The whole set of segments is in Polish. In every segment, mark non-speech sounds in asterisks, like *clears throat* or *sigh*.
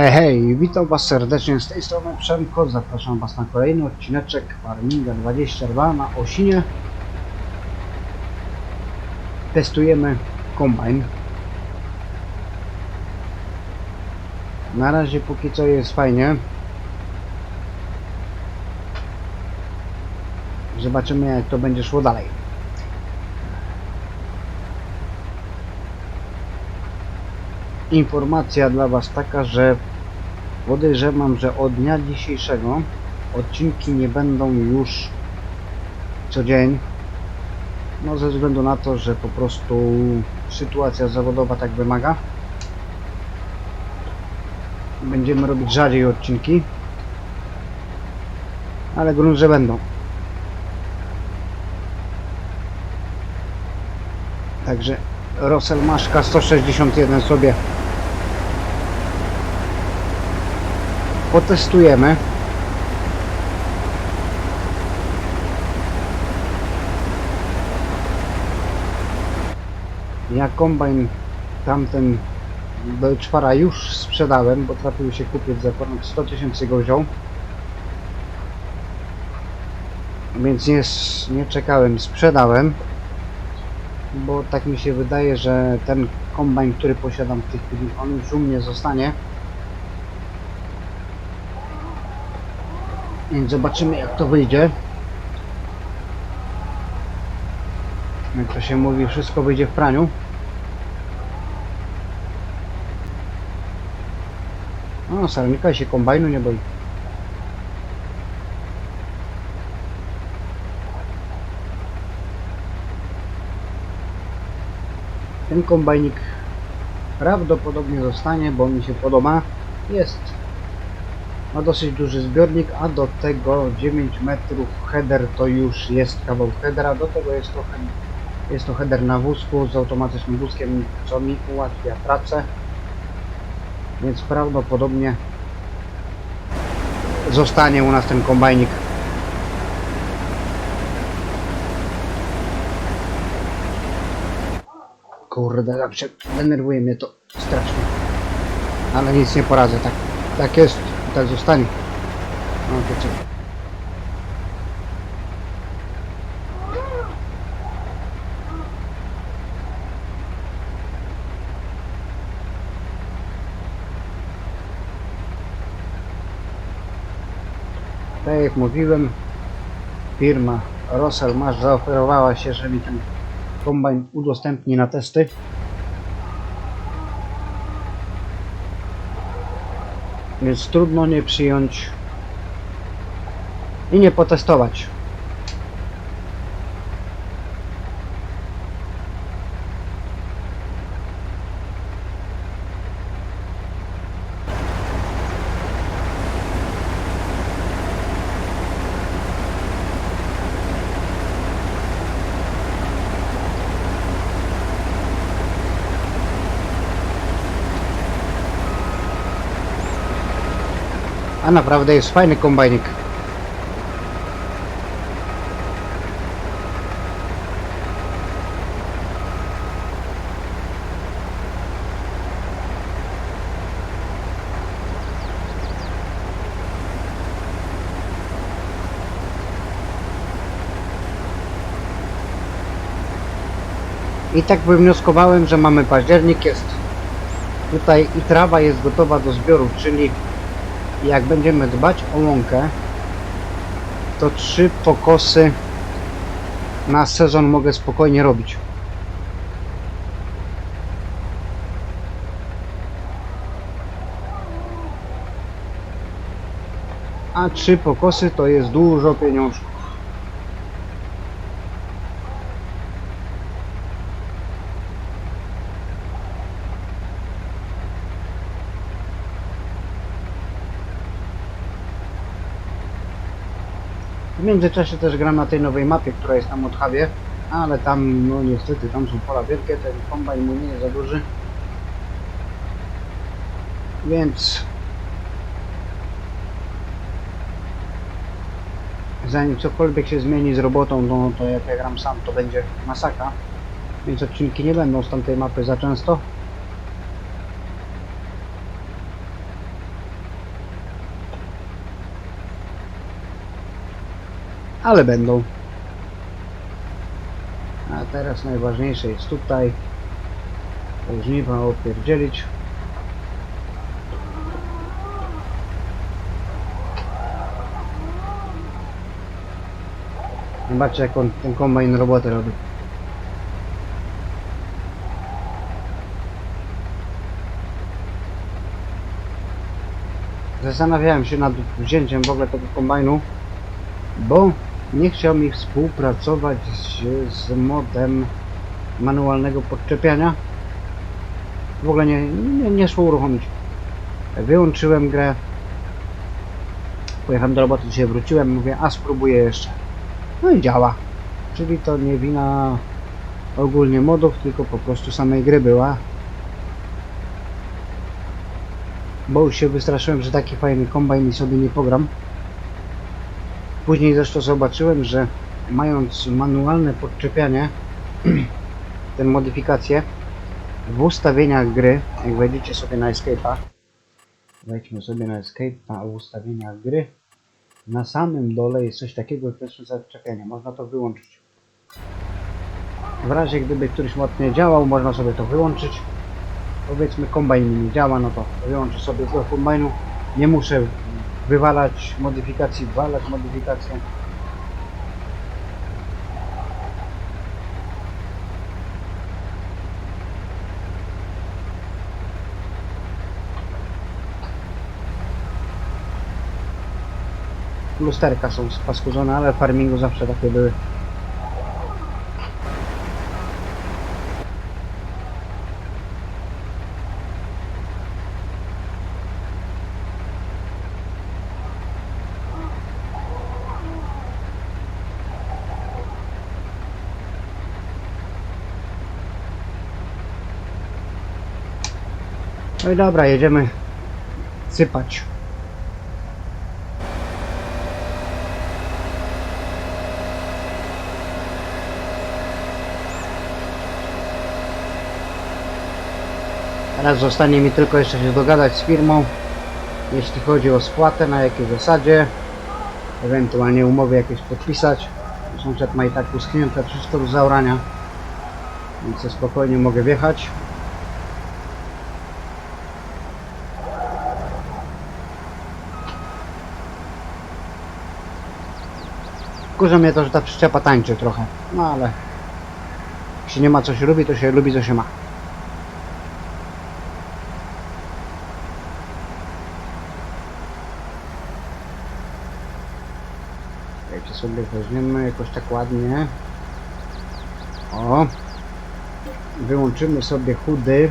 Hej, hej, witam Was serdecznie z tej strony Przemko. Zapraszam Was na kolejny odcineczek Farminga 22 na Osinie. Testujemy kombajn. Na razie póki co jest fajnie. Zobaczymy jak to będzie szło dalej. Informacja dla Was taka, że podejrzewam, że od dnia dzisiejszego odcinki nie będą już co dzień. No ze względu na to, że po prostu sytuacja zawodowa tak wymaga. Będziemy robić rzadziej odcinki. Ale grunt, że będą. Także Rosel Maszka 161 sobie potestujemy. Ja kombajn tamten do czwara już sprzedałem, bo trafił się kupiec za ponad 100 tysięcy go. Więc nie, nie czekałem, sprzedałem. Bo tak mi się wydaje, że ten kombajn, który posiadam w tej chwili, on już u mnie zostanie. Więc zobaczymy jak to wyjdzie. Jak to się mówi, wszystko wyjdzie w praniu. O, salnika się kombajnu nie boi. Ten kombajnik prawdopodobnie zostanie, bo mi się podoba. Jest ma dosyć duży zbiornik, a do tego 9 metrów header to już jest kawał headera, do tego jest to, jest to header na wózku z automatycznym wózkiem, co mi ułatwia pracę, więc prawdopodobnie zostanie u nas ten kombajnik. Kurde, zawsze denerwuje mnie to strasznie. Ale nic nie poradzę, tak, tak jest, tak zostanie. No to? Tak jak mówiłem, firma Russell Marsh zaoferowała się, że mi ten kombajn udostępni na testy. Więc trudno nie przyjąć i nie potestować. A naprawdę jest fajny kombajnik. I tak wywnioskowałem, że mamy październik, jest tutaj i trawa jest gotowa do zbioru, czyli jak będziemy dbać o łąkę, to trzy pokosy na sezon mogę spokojnie robić. A trzy pokosy to jest dużo pieniążków. W międzyczasie też gram na tej nowej mapie, która jest na Mothawie, ale tam, no niestety, tam są pola wielkie, ten kombajn mu nie jest za duży. Więc zanim cokolwiek się zmieni z robotą, no to jak ja gram sam, to będzie masakra. Więc odcinki nie będą z tamtej mapy za często. Ale będą. A teraz najważniejsze jest tutaj to żniwa opierdzielić. Zobaczcie jak on, ten kombajn robotę robi. Zastanawiałem się nad wzięciem w ogóle tego kombajnu, bo nie chciał mi współpracować z, z modem manualnego podczepiania. W ogóle nie, nie, nie szło uruchomić. Wyłączyłem grę. Pojechałem do roboty, dzisiaj wróciłem, mówię, a spróbuję jeszcze. No i działa. Czyli to nie wina ogólnie modów, tylko po prostu samej gry była. Bo już się wystraszyłem, że taki fajny kombajn i sobie nie pogram. Później zresztą zobaczyłem, że mając manualne podczepianie, *clears throat* ten modyfikacje, w ustawieniach gry, jak wejdziecie sobie na Escape'a, wejdźmy sobie na Escape'a ustawieniach gry, na samym dole jest coś takiego jak też zaczepienie, można to wyłączyć. W razie gdyby któryś mod nie działał, można sobie to wyłączyć. Powiedzmy kombajn nie działa, no to wyłączę sobie z kombajnu. Nie muszę wywalać modyfikacji, wwalać modyfikacje. Lusterka są spaskurzone, ale w farmingu zawsze takie były. No i dobra, jedziemy sypać. Teraz zostanie mi tylko jeszcze się dogadać z firmą, jeśli chodzi o spłatę, na jakiej zasadzie, ewentualnie umowy jakieś podpisać. Sąsiad ma i tak uschnięte wszystko do zaorania, więc spokojnie mogę wjechać. Kurza mnie to, że ta przyczepa tańczy trochę, no ale jak się nie ma co się lubi, to się lubi co się ma. Czekajcie sobie weźmiemy jakoś tak ładnie. O! Wyłączymy sobie chudy.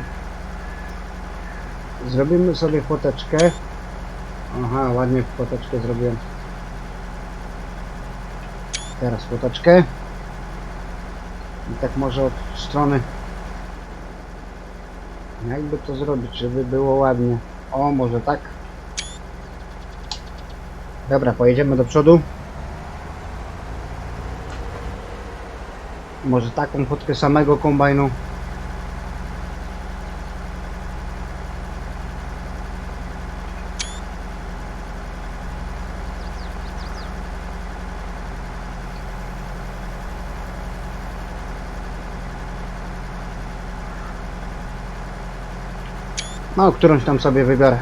Zrobimy sobie foteczkę. Aha, ładnie foteczkę zrobiłem. Teraz foteczkę. I tak może od strony. Jakby to zrobić, żeby było ładnie. O, może tak. Dobra, pojedziemy do przodu. Może taką fotkę samego kombajnu. No, którąś tam sobie wybiorę.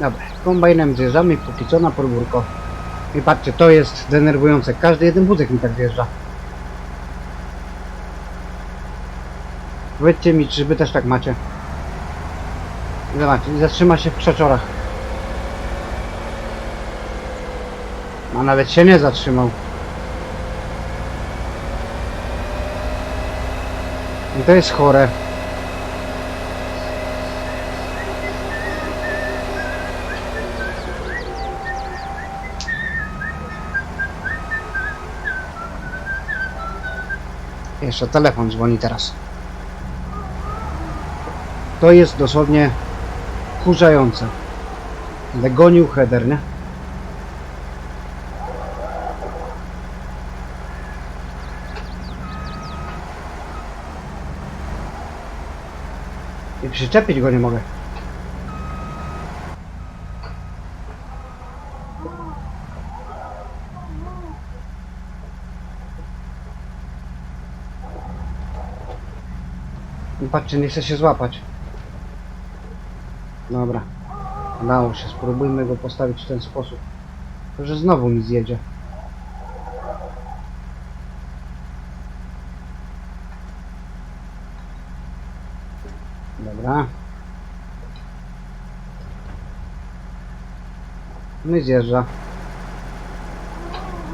Dobra, kombajnem zjeżdżamy póki co na podwórko. I patrzcie, to jest denerwujące. Każdy jeden wózek mi tak zjeżdża. Powiedzcie mi, czy wy też tak macie. Zobaczcie, zatrzyma się w krzaczorach. A nawet się nie zatrzymał. I to jest chore. Jeszcze telefon dzwoni teraz. To jest dosłownie kurzające. Będę gonił header, nie? I przyczepić go nie mogę. Patrzcie, nie chce się złapać. Dobra. Udało się. Spróbujmy go postawić w ten sposób. To, że znowu mi zjedzie. Dobra. No i zjeżdża.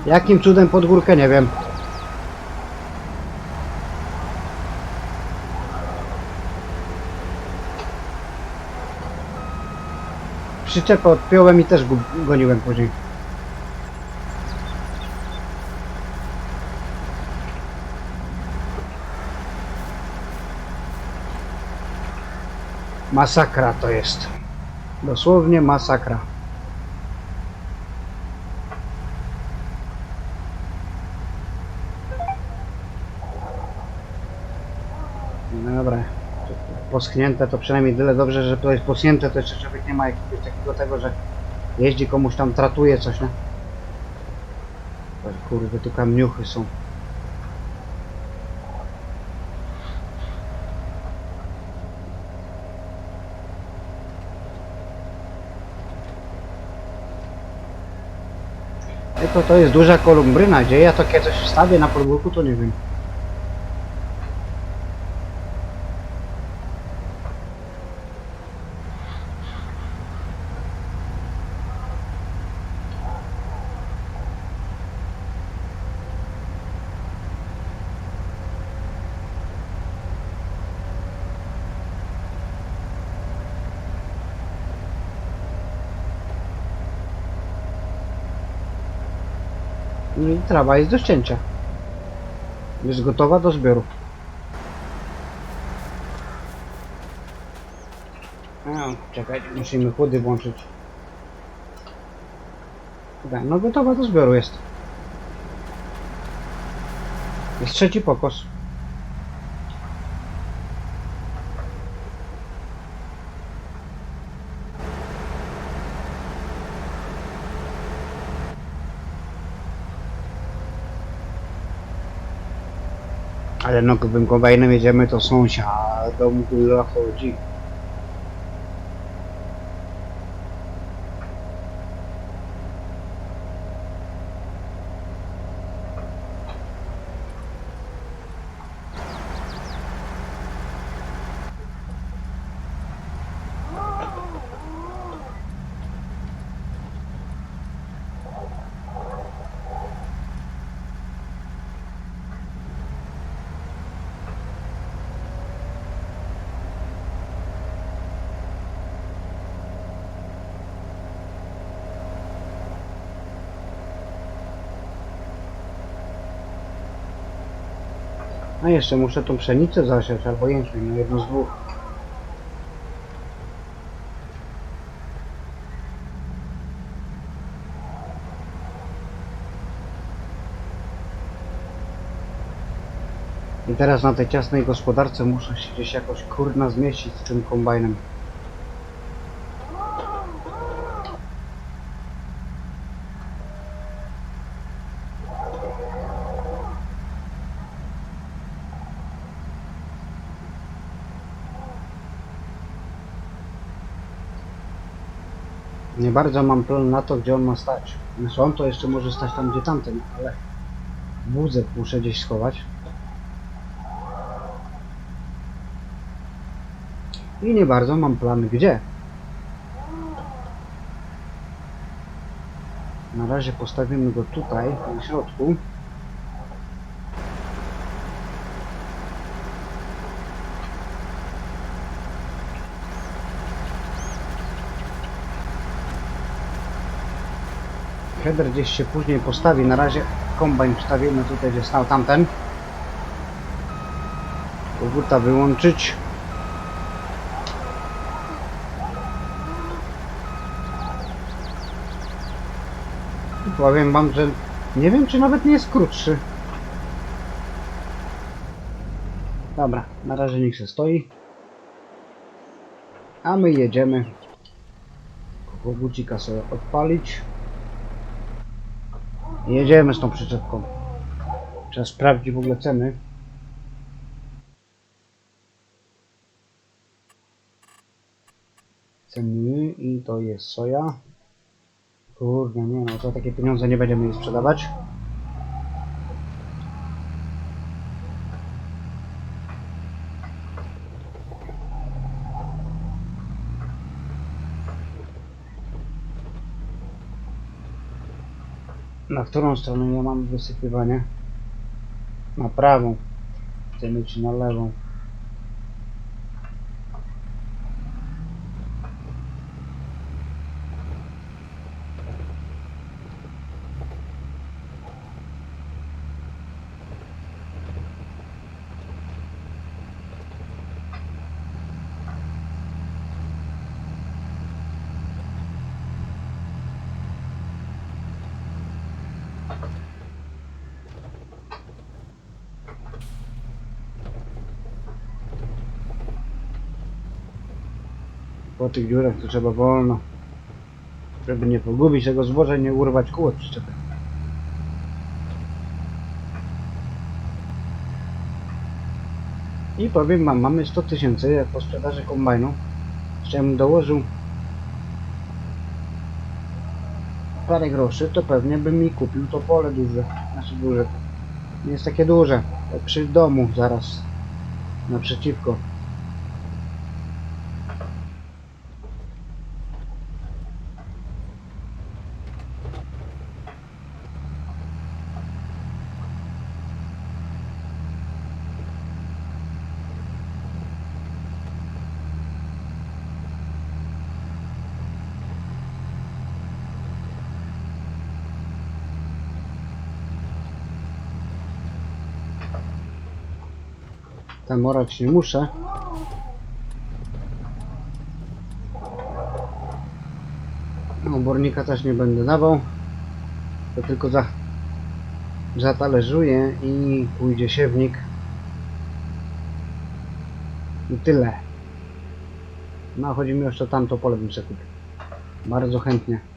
Jakim cudem pod górkę, nie wiem. Przyczepę odpiąłem i też go goniłem później. Masakra to jest. Dosłownie masakra. No dobra. Poschnięte to przynajmniej tyle dobrze, że to jest poschnięte, to jeszcze człowiek nie ma jakiegoś takiego tego, że jeździ komuś tam tratuje coś, nie? Kurde, tu kamieniuchy są. To, to jest duża kolumbryna, gdzie ja to kiedyś wstawię na podwórku, to nie wiem. Trawa jest do ścięcia. Jest gotowa do zbioru. Czekaj, musimy chłody włączyć. Dobra, no gotowa do zbioru jest. Jest trzeci pokos. Ale no gdybym kombajnem jedziemy to sąsiad do mgła chodzi. A jeszcze muszę tą pszenicę zasiać albo jęczmień, no jedno z dwóch. I teraz na tej ciasnej gospodarce muszę się gdzieś jakoś kurna zmieścić z tym kombajnem. Nie bardzo mam plan na to, gdzie on ma stać. Znaczy on to jeszcze może stać tam, gdzie tamten, ale wózek muszę gdzieś schować. I nie bardzo mam plan gdzie. Na razie postawimy go tutaj, na środku. Header gdzieś się później postawi. Na razie kombajn wstawimy tutaj, gdzie stał tamten. Koguta wyłączyć. Powiem wam, że nie wiem, czy nawet nie jest krótszy. Dobra, na razie niech się stoi. A my jedziemy. Kogucika sobie odpalić. Jedziemy z tą przyczepką. Trzeba sprawdzić w ogóle ceny. Ceny i to jest soja. Kurde, nie no, za takie pieniądze nie będziemy jej sprzedawać. Na którą stronę ja mam wysypywanie? Na prawą. Chcemy czy na lewą? Po tych dziurach to trzeba wolno. Żeby nie pogubić tego zboża i nie urwać kół od przyczepy. I powiem wam, mamy 100 tysięcy jak po sprzedaży kombajnu. Jeszcze dołożył parę groszy, to pewnie bym mi kupił to pole duże. Znaczy duże. Nie jest takie duże. Przy domu zaraz naprzeciwko. Tam orać nie muszę. Obornika też nie będę dawał. To tylko za zatalerzuję i pójdzie siewnik. I tyle. No chodzi mi jeszcze tamto pole bym sobie. Bardzo chętnie.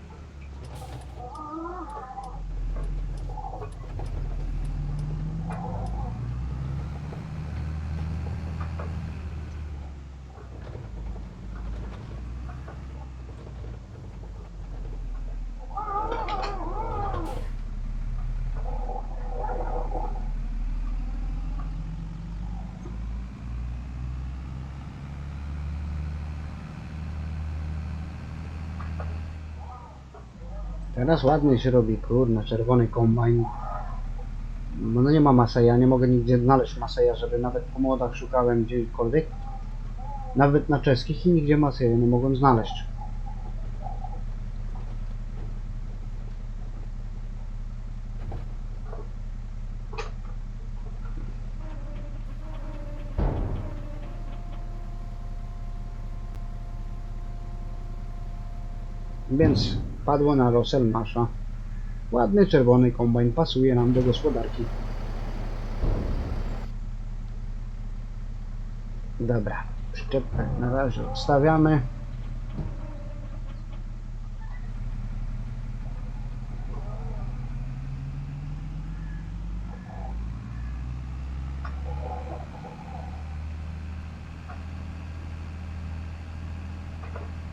Teraz ładnie się robi, kurna, czerwony kombajn. No no nie ma Maseja, nie mogę nigdzie znaleźć Maseja, żeby nawet po młodach szukałem gdziekolwiek. Nawet na czeskich i nigdzie Maseja nie mogłem znaleźć. Więc padło na Rosel Masza. Ładny czerwony kombajn pasuje nam do gospodarki. Dobra, przyczepkę na razie odstawiamy.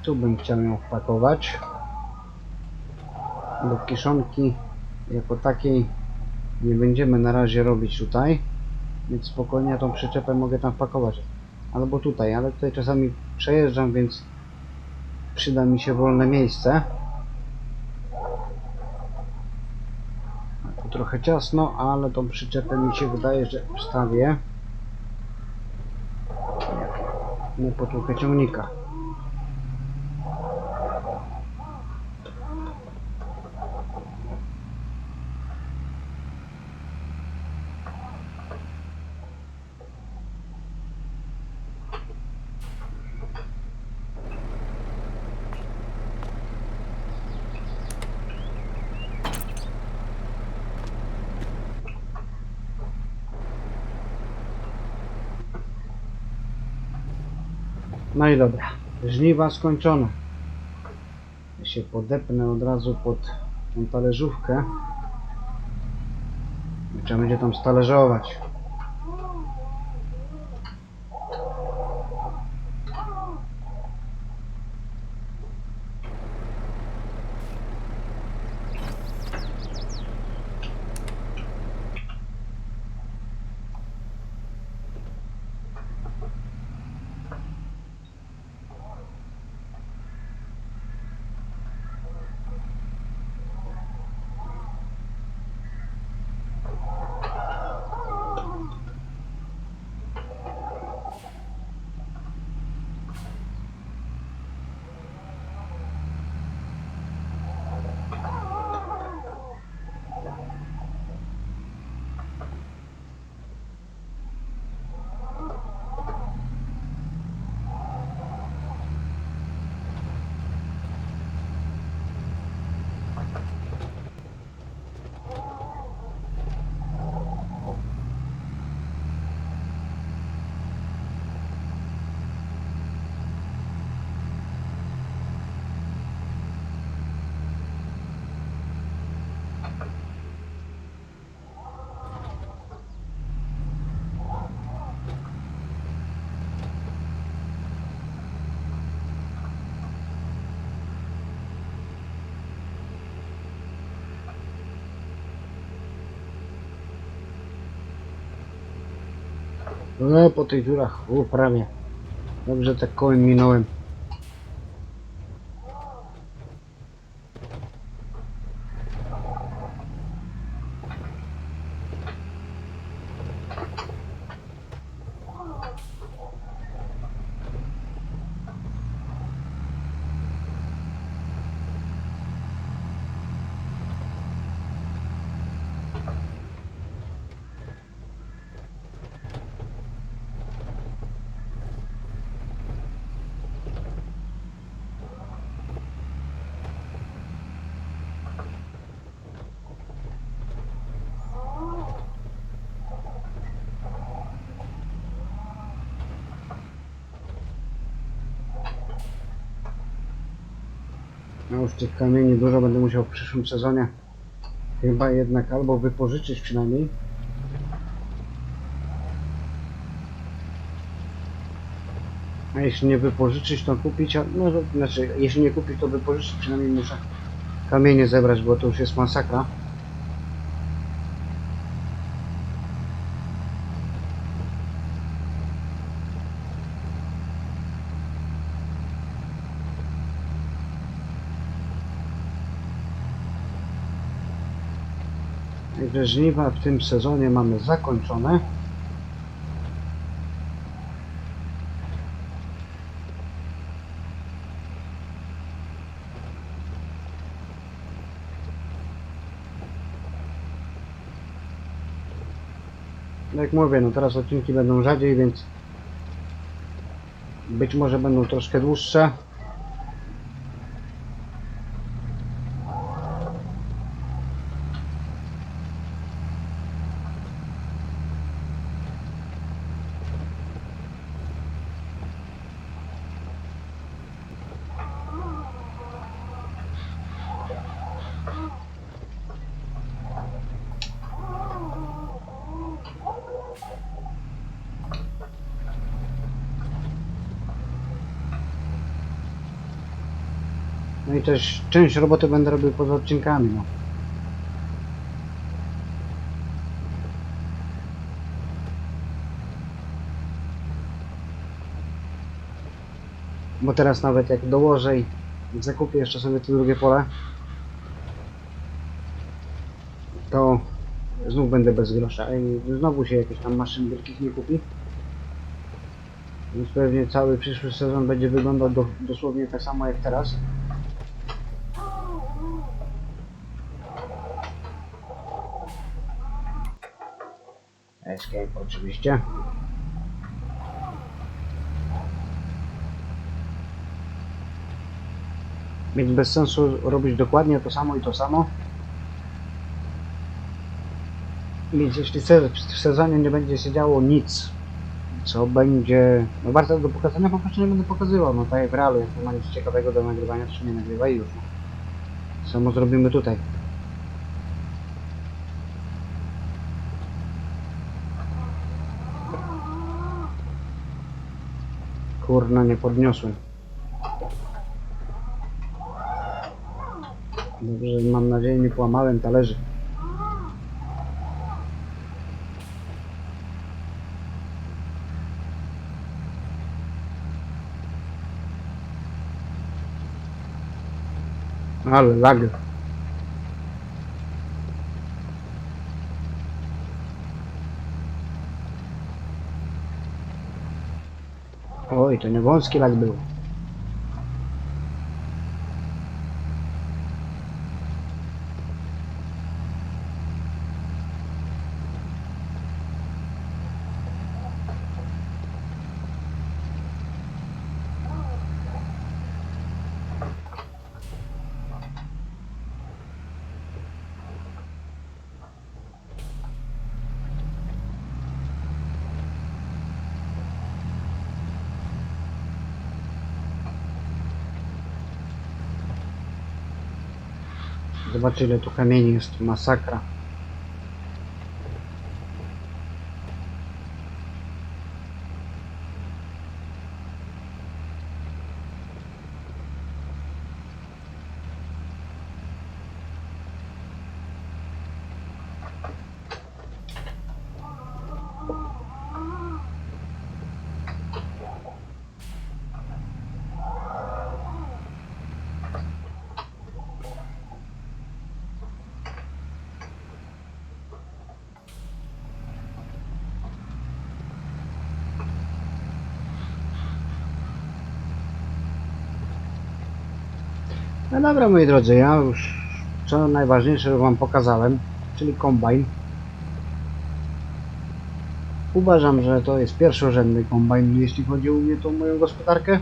Tu bym chciał ją wpakować do kiszonki jako takiej nie będziemy na razie robić tutaj więc spokojnie tą przyczepę mogę tam wpakować. Albo tutaj, ale tutaj czasami przejeżdżam więc przyda mi się wolne miejsce. Tu trochę ciasno, ale tą przyczepę mi się wydaje, że wstawię na potłukę ciągnika No i dobra. Żniwa skończone. Ja się podepnę od razu pod tą talerzówkę. Trzeba będzie tam stalerzować. No, po tych dziurach, u, prawie. Dobrze tak kołem minąłem. Już tych kamieni dużo będę musiał w przyszłym sezonie chyba jednak albo wypożyczyć przynajmniej. A jeśli nie wypożyczyć, to kupić, a, no znaczy, jeśli nie kupić, to wypożyczyć, przynajmniej muszę kamienie zebrać, bo to już jest masakra. Także żniwa w tym sezonie mamy zakończone. Jak mówię, no teraz odcinki będą rzadziej, więc być może będą troszkę dłuższe. Też część roboty będę robił poza odcinkami, no. Bo teraz nawet jak dołożę i zakupię jeszcze sobie to drugie pole, to znów będę bez grosza i znowu się jakieś tam maszyn wielkich nie kupi. Więc pewnie cały przyszły sezon będzie wyglądał do, dosłownie tak samo jak teraz. Escape oczywiście. Więc bez sensu robić dokładnie to samo i to samo. Więc jeśli w sezonie nie będzie się działo nic co będzie... No warte do pokazania, po prostu nie będę pokazywał. No tak w realu, jak nie ma nic ciekawego do nagrywania, to się nie nagrywa i już. No. Samo zrobimy tutaj. Kurna, nie podniosłem. Dobrze, mam nadzieję, nie połamałem talerzy. Ale lag. To nie wąski lag był. Tu kamieni jest, masakra. No dobra moi drodzy, ja już co najważniejsze wam pokazałem, czyli kombajn. Uważam, że to jest pierwszorzędny kombajn, jeśli chodzi o mnie tą moją gospodarkę.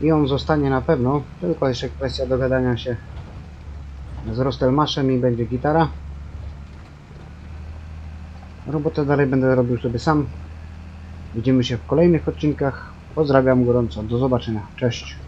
I on zostanie na pewno, tylko jeszcze kwestia dogadania się z Rostelmaszem i będzie gitara. Robotę dalej będę robił sobie sam. Widzimy się w kolejnych odcinkach. Pozdrawiam gorąco. Do zobaczenia. Cześć.